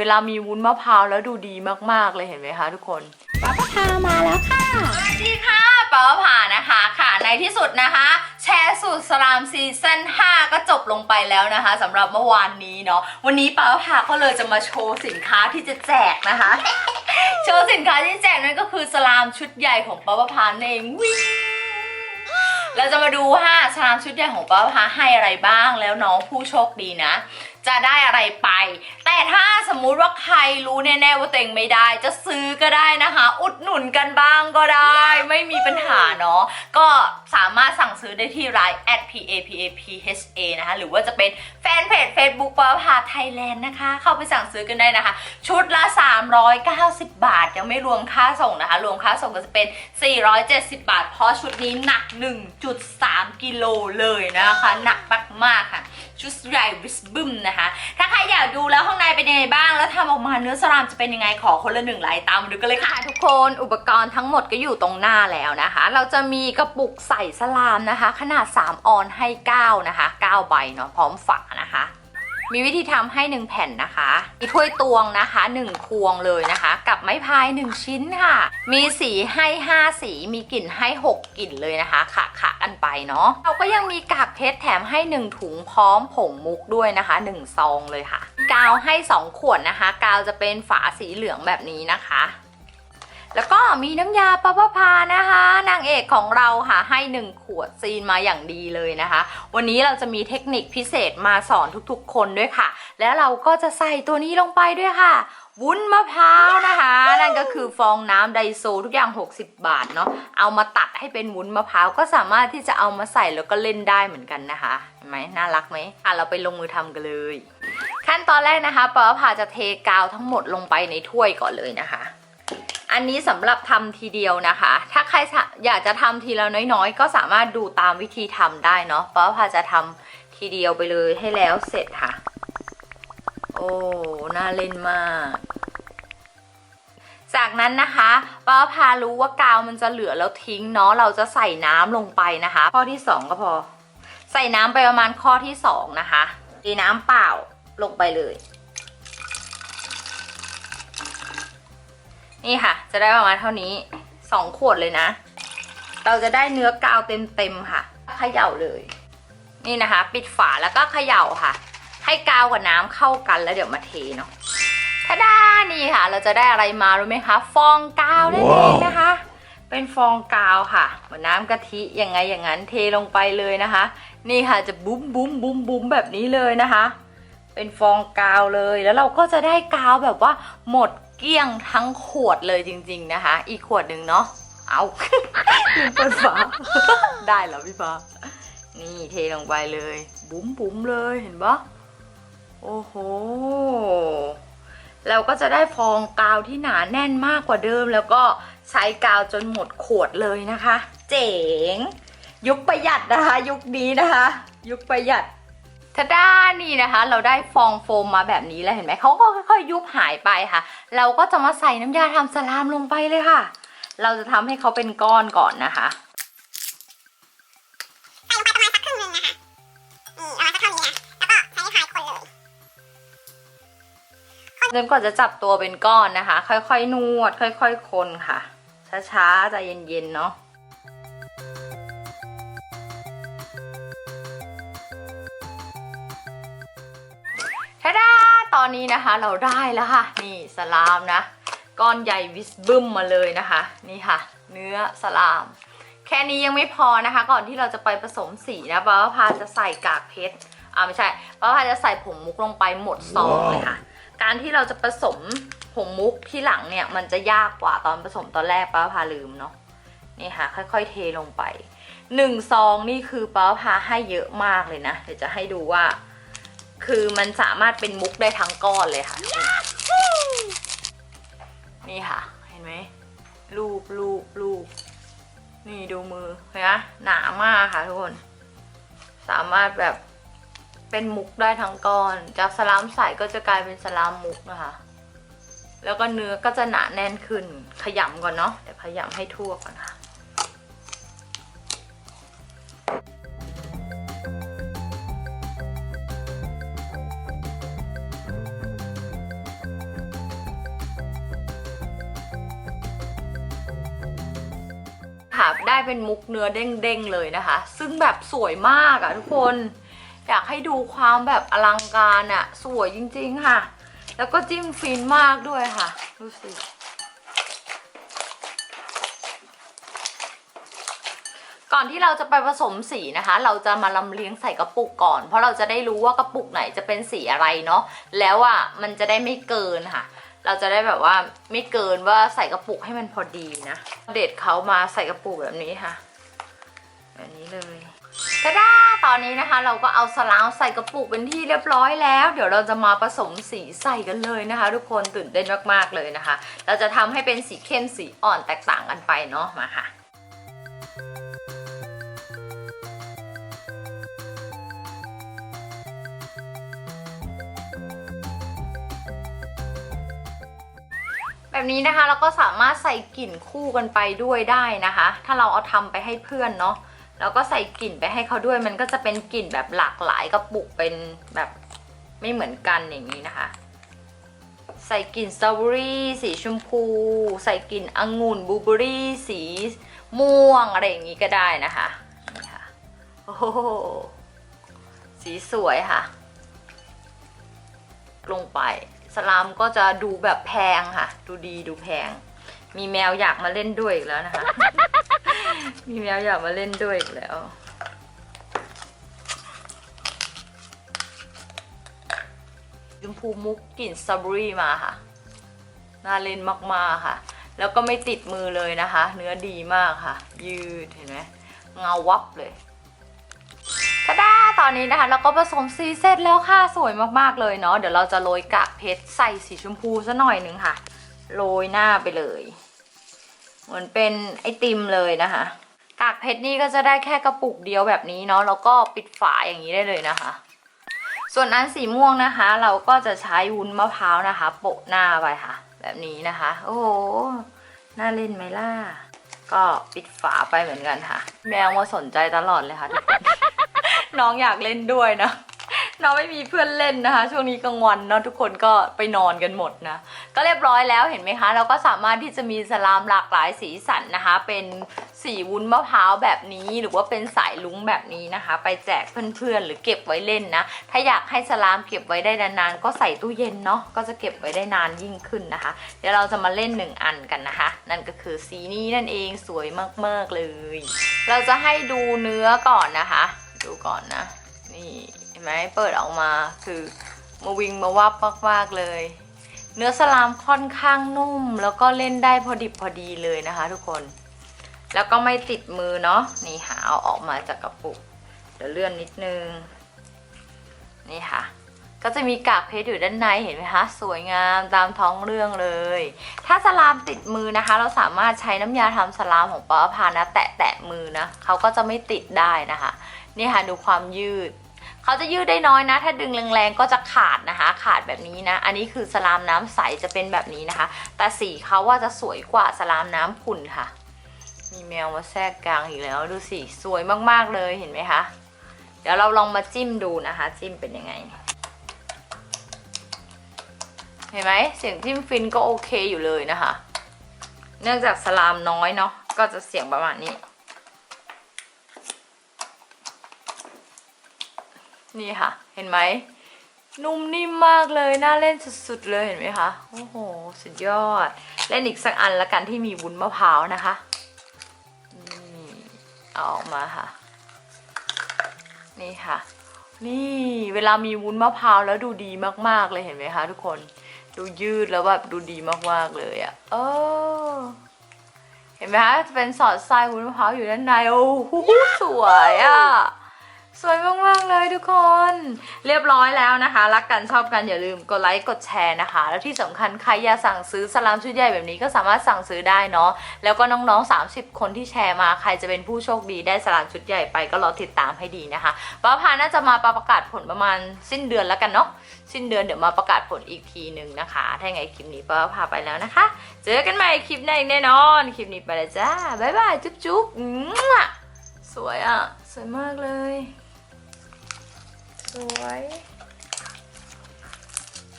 เวลามีวุ้นมะพร้าวแล้วดูดีมากๆเลยเห็นไหมคะทุกคนป้าพามาแล้วค่ะสวัสดีค่ะป้าผ่านะคะค่ะในที่สุดนะคะ แชร์สูตรสลามซีซั่น5ก็จบลงไปแล้วนะคะสำหรับเมื่อวานนี้เนาะวันนี้ป้าผ่าก็เลยจะมาโชว์สินค้าที่จะแจกนะคะ โชว์สินค้าที่แจกนั่นก็คือสลามชุดใหญ่ของป้าผ่าเองวิ่งเราจะมาดูว่าสลามชุดใหญ่ของป้าผ่าให้อะไรบ้างแล้วน้องผู้โชคดีนะ จะได้อะไรไป แต่ถ้าสมมุติว่าใครรู้แน่ๆว่าตัวเองไม่ได้ จะซื้อก็ได้นะคะ อุดหนุนกันบ้างก็ได้ ไม่มีปัญหาเนาะก็สามารถสั่งซื้อได้ที่ไลน์ at p a p a p h a นะคะ หรือว่าจะเป็นแฟนเพจ Facebook ปาพาไทยแลนด์นะคะ เข้าไปสั่งซื้อกันได้นะคะ ชุดละ 390 บาท ยังไม่รวมค่าส่งนะคะ รวมค่าส่งก็จะเป็น 470 บาท เพราะชุดนี้หนัก 1.3 กิโลเลยนะคะ หนักมากๆค่ะ ชุดใหญ่วิสบึมนะคะ ถ้าใครอยากดูแล้วข้างในเป็นยังไงบ้าง แล้วทำออกมาเนื้อสลามจะเป็นยังไงขอคนละหนึ่งไลค์ตามมาดูกันเลยค่ะทุกคนอุปกรณ์ทั้งหมดก็อยู่ตรงหน้าแล้วนะคะ เราจะมีกระปุกใส่สลามนะคะ ขนาด 3 ออนให้ 9 นะคะ 9 ใบเนาะพร้อมฝานะคะ มีวิธีทำให้ 1 แผ่นนะคะมีถ้วยตวงนะคะ 1 พวงเลยนะคะ กับไม้พาย 1 ชิ้นค่ะ มีสีให้ 5 สี มีกลิ่นให้ 6 กลิ่นเลยนะคะขะขะกันไปเนาะเราก็ยังมีกากเพชรแถมให้ 1 ถุงพร้อมผงมุกด้วยนะคะ 1 ซองเลยค่ะ กาวให้ 2 ขวดนะคะ กาวจะเป็นฝาสีเหลืองแบบนี้นะคะ แล้วก็มีน้ำยาปะปะพานะคะ นางเอกของเราค่ะให้ 1 ขวดซีนมาอย่างดีเลยนะคะ วันนี้เราจะมีเทคนิคพิเศษมาสอนทุกๆ คนด้วยค่ะ แล้วเราก็จะใส่ตัวนี้ลงไปด้วยค่ะ วุ้นมะพร้าวนะคะ นั่นก็คือฟองน้ำไดโซทุกอย่าง 60 บาทเนาะเอามาตัดให้เป็นวุ้นมะพร้าวก็สามารถที่จะเอามาใส่แล้วก็เล่นได้เหมือนกันนะคะเห็นไหมน่ารักไหมอะเราไปลงมือทำกันเลย ขั้นตอนแรกนะคะปอพาจะเทกาวทั้งหมดลงไปในถ้วยก่อนเลยนะคะ อันนี้สำหรับทำทีเดียวนะคะ ถ้าใครอยากจะทำทีละน้อยๆ ก็สามารถดูตามวิธีทำได้เนาะป้าะพาจะทำทีเดียวไปเลยให้แล้วเสร็จค่ะ โอ้ น่าเล่นมาก จากนั้นนะคะป้าพารู้ว่ากาวมันจะเหลือแล้วทิ้งเนาะเราจะใส่น้ำลงไปนะคะ ข้อที่สองก็พอ ใส่น้ำไปประมาณข้อที่สองนะคะตีน้ำเปล่าลงไปเลย นี่ค่ะ จะได้ประมาณเท่านี้สองขวดเลยนะ เราจะได้เนื้อกาวเต็มๆค่ะเขย่าเลย นี่นะคะ ปิดฝาแล้วก็เขย่าค่ะ ให้กาวกับน้ำเข้ากันแล้วเดี๋ยวมาเทเนาะทาดานี่ค่ะ เราจะได้อะไรมารู้ไหมคะ ฟองกาวนั่นเองนะคะ เป็นฟองกาวค่ะเหมือนน้ำกะทิยังไงอย่างนั้นเทลงไปเลยนะคะ นี่ค่ะจะบุ้มบุ้มบุ้มบุ้มแบบนี้เลยนะคะ เป็นฟองกาวเลยแล้วเราก็จะได้กาวแบบว่าหมด เกลี้ยงทั้งขวดเลยจริง ๆนะคะ อีกขวดหนึ่งเนาะเอาลืมเปิดฝาได้แล้วพี่ฟ้านี่เทลงไปเลย บุ้มบุ้มเลยเห็นปะโอ้โหเราก็จะได้ฟองกาวที่หนาแน่นมากกว่าเดิม แล้วก็ใช้กาวจนหมดขวดเลยนะคะ เจ๋ง ยุคประหยัดนะคะ ยุคนี้นะคะ ยุคประหยัด ทาด้านี่นะคะ เราได้ฟองโฟมมาแบบนี้แล้วเห็นไหมเขาก็ค่อยๆยุบหายไปค่ะ เราก็จะมาใส่น้ำยาทำสลามลงไปเลยค่ะ เราจะทำให้เขาเป็นก้อนก่อนนะคะใส่ลงไปประมาณสักครึ่งหนึงนะคะนี่ประมาณสักเท่านี้นะแล้วก็ใช้พายคนเลยจนกว่าจะจับตัวเป็นก้อนนะคะ ค่อยๆนวด ค่อยๆคนค่ะ ช้าๆใจเย็นๆเนาะ อนนี้นะคะเราได้แล้วค่ะ นี่สลามนะ ก้อนใหญ่วิสบึ้มมาเลยนะคะ นี่ค่ะ เนื้อสลาม แค่นี้ยังไม่พอนะคะ ก่อนที่เราจะไปผสมสีนะป้าพาจะใส่กากเพชรอ่าไม่ใช่ป้าพาจะใส่ผงมุกลงไปหมดซองเลยค่ะ การที่เราจะผสมผงมุกที่หลังเนี่ยมันจะยากกว่าตอนผสมตอนแรกป้าพาลืมเนาะนี่ค่ะ ค่อย ๆ เทลงไปหนึ่งซองนี่คือป้าพาให้เยอะมากเลยนะเดี๋ยวจะให้ดูว่า คือมันสามารถเป็นมุกได้ทั้งก้อนเลยค่ะ นี่ค่ะ เห็นไหมรูปรูปรูปนี่ดูมือเห็นไหมหนามากค่ะทุกคน สามารถแบบเป็นมุกได้ทั้งก้อน จากสลามใสก็จะกลายเป็นสลามมุกนะคะ แล้วก็เนื้อก็จะหนาแน่นขึ้น ขยำก่อนเนาะเดี๋ยวขยำให้ทั่วก่อนค่ะ ได้เป็นมุกเนื้อเด้งๆเลยนะคะ ซึ่งแบบสวยมากอะทุกคน อยากให้ดูความแบบอลังการอะสวยจริงๆค่ะ แล้วก็จิ้มฟินมากด้วยค่ะ ดูสิก่อนที่เราจะไปผสมสีนะคะ เราจะมาลำเลียงใส่กระปุกก่อน เพราะเราจะได้รู้ว่ากระปุกไหนจะเป็นสีอะไรเนาะแล้วอะมันจะได้ไม่เกินค่ะ เราจะได้แบบว่าไม่เกินว่าใส่กระปุกให้มันพอดีนะ เด็ดเขามาใส่กระปุกแบบนี้ค่ะแบบนี้เลยตะด้าตอนนี้นะคะ เราก็เอาสลาวใส่กระปุกเป็นที่เรียบร้อยแล้ว เดี๋ยวเราจะมาผสมสีใส่กันเลยนะคะ ทุกคนตื่นเต้นมากๆเลยนะคะ เราจะทำให้เป็นสีเข้มสีอ่อนแตกต่างกันไปเนาะมาค่ะ แบบนี้นะคะเราก็สามารถใส่กลิ่นคู่กันไปด้วยได้นะคะ ถ้าเราเอาทำไปให้เพื่อนเนาะเราก็ใส่กลิ่นไปให้เขาด้วย มันก็จะเป็นกลิ่นแบบหลากหลายกระปุกเป็นแบบไม่เหมือนกันอย่างนี้นะคะ ใส่กลิ่นสตรอเบอรี่สีชมพู ใส่กลิ่นองุ่นบลูเบอรี่สีม่วงอะไรอย่างนี้ก็ได้นะคะนี่ค่ะโอ้สีสวยค่ะ ลงไป สลามก็จะดูแบบแพงค่ะ ดูดีดูแพง มีแมวอยากมาเล่นด้วยอีกแล้วนะคะ มีแมวอยากมาเล่นด้วยอีกแล้วชมพูมุกกลิ่นสตรอเบอรี่มาค่ะ น่าเล่นมากๆค่ะ แล้วก็ไม่ติดมือเลยนะคะ เนื้อดีมากค่ะ ยืดเห็นไหมเงาวับเลย ตอนนี้นะคะเราก็ผสมสีเสร็จแล้วค่ะสวยมากๆเลยเนาะเดี๋ยวเราจะโรยกากเพชรใส่สีชมพูซะหน่อยนึงค่ะ โรยหน้าไปเลยเหมือนเป็นไอติมเลยนะคะกากเพชรนี่ก็จะได้แค่กระปุกเดียวแบบนี้เนาะแล้วก็ปิดฝาอย่างนี้ได้เลยนะคะ ส่วนอันสีม่วงนะคะ เราก็จะใช้วุ้นมะพร้าวนะคะ โปะหน้าไปค่ะ แบบนี้นะคะ โอ้โหน่าเล่นไหมล่ะก็ปิดฝาไปเหมือนกันค่ะ แมวมาสนใจตลอดเลยค่ะทุกคน น้องอยากเล่นด้วยนะน้องไม่มีเพื่อนเล่นนะคะ ช่วงนี้กลางวันเนาะทุกคนก็ไปนอนกันหมดนะ ก็เรียบร้อยแล้วเห็นไหมคะ เราก็สามารถที่จะมีสลามหลากหลายสีสันนะคะ เป็นสีวุ้นมะพร้าวแบบนี้ หรือว่าเป็นสายลุ้งแบบนี้นะคะ ไปแจกเพื่อนๆหรือเก็บไว้เล่นนะ ถ้าอยากให้สลามเก็บไว้ได้นานๆก็ใส่ตู้เย็นเนาะก็จะเก็บไว้ได้นานยิ่งขึ้นนะคะ เดี๋ยวเราจะมาเล่นหนึ่งอันกันนะคะ นั่นก็คือสีนี้นั่นเองสวยมากๆเลย เราจะให้ดูเนื้อก่อนนะคะ ดูก่อนนะ นี่เห็นไหมเปิดออกมาคือมาวิงมาวับมากๆเลย เนื้อสลามค่อนข้างนุ่ม แล้วก็เล่นได้พอดิบพอดีเลยนะคะทุกคน แล้วก็ไม่ติดมือเนาะนี่หาเอาออกมาจากกระปุกเดี๋ยวเลื่อนนิดนึง นี่ค่ะก็จะมีกากเพชรอยู่ด้านในเห็นไหมคะ สวยงามตามท้องเรื่องเลย ถ้าสลามติดมือนะคะ เราสามารถใช้น้ำยาทำสลามของป้าพานะ แตะแตะมือนะเขาก็จะไม่ติดได้นะคะ นี่ค่ะดูความยืด เขาจะยืดได้น้อยนะ ถ้าดึงแรงๆก็จะขาดนะคะ ขาดแบบนี้นะ อันนี้คือสลามน้ำใสจะเป็นแบบนี้นะคะ แต่สีเขาว่าจะสวยกว่าสลามน้ำขุ่นค่ะ มีแมวมาแทรกกลางอีกแล้วดูสิสวยมากๆเลยเห็นไหมคะเดี๋ยวเราลองมาจิ้มดูนะคะ จิ้มเป็นยังไง เห็นไหมเสียงจิ้มฟินก็โอเคอยู่เลยนะคะ เนื่องจากสลามน้อยเนาะก็จะเสียงประมาณนี้ นี่ค่ะ เห็นไหม นุ่มนิ่มมากเลย น่าเล่นสุดๆเลยเห็นไหมคะ โอ้โห สุดยอด เล่นอีกสักอันละกันที่มีวุ้นมะพร้าวนะคะนี่เอาออกมาค่ะ นี่ค่ะ นี่เวลามีวุ้นมะพร้าวแล้วดูดีมากๆเลยเห็นไหมคะทุกคน ดูยืดแล้วแบบดูดีมากๆเลยอะ่ะเออเห็นไหมคะ เป็นสอดทรายวุ้นมะพร้าวอยู่ด้านใน โอ้โหสวยอะ่ะ สวยมาก ๆ เลยทุกคน เรียบร้อยแล้วนะคะ รักกันชอบกันอย่าลืมกดไลค์กดแชร์นะคะ แล้วที่สำคัญใครอยากสั่งซื้อสลามชุดใหญ่แบบนี้ก็สามารถสั่งซื้อได้เนาะแล้วก็น้องๆ 30 คนที่แชร์มาใครจะเป็นผู้โชคดีได้สลามชุดใหญ่ไปก็รอติดตามให้ดีนะคะป้าพาน่าจะมาประกาศผลประมาณสิ้นเดือนแล้วกันเนาะสิ้นเดือนเดี๋ยวมาประกาศผลอีกทีหนึ่งนะคะ ถ้าไงคลิปนี้ป้าพาไปแล้วนะคะ เจอกันใหม่คลิปหน้าแน่นอนคลิปนี้ไปแล้วจ้าบ๊ายบายจุ๊บจุ๊บสวยอะสวยมากเลย สวย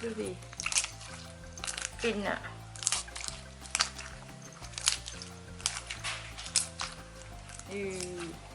ดูดิฟินอะอือ